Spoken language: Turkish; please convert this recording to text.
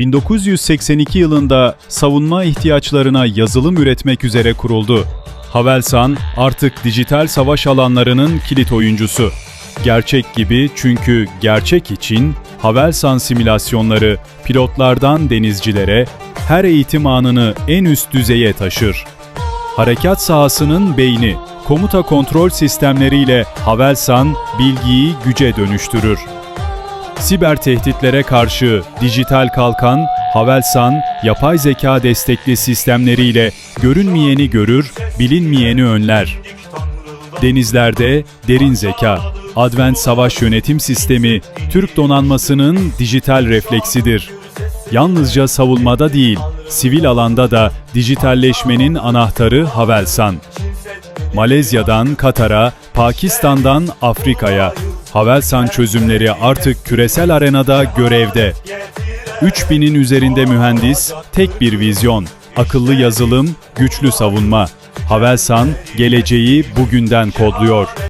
1982 yılında savunma ihtiyaçlarına yazılım üretmek üzere kuruldu. Havelsan artık dijital savaş alanlarının kilit oyuncusu. Gerçek gibi çünkü gerçek için Havelsan simülasyonları pilotlardan denizcilere her eğitim anını en üst düzeye taşır. Harekat sahasının beyni, komuta kontrol sistemleriyle Havelsan bilgiyi güce dönüştürür. Siber tehditlere karşı dijital kalkan, Havelsan, yapay zeka destekli sistemleriyle görünmeyeni görür, bilinmeyeni önler. Denizlerde derin zeka, Advent Savaş Yönetim Sistemi, Türk donanmasının dijital refleksidir. Yalnızca savunmada değil, sivil alanda da dijitalleşmenin anahtarı Havelsan. Malezya'dan Katar'a, Pakistan'dan Afrika'ya. Havelsan çözümleri artık küresel arenada görevde. 3000'in üzerinde mühendis, tek bir vizyon. Akıllı yazılım, güçlü savunma. Havelsan geleceği bugünden kodluyor.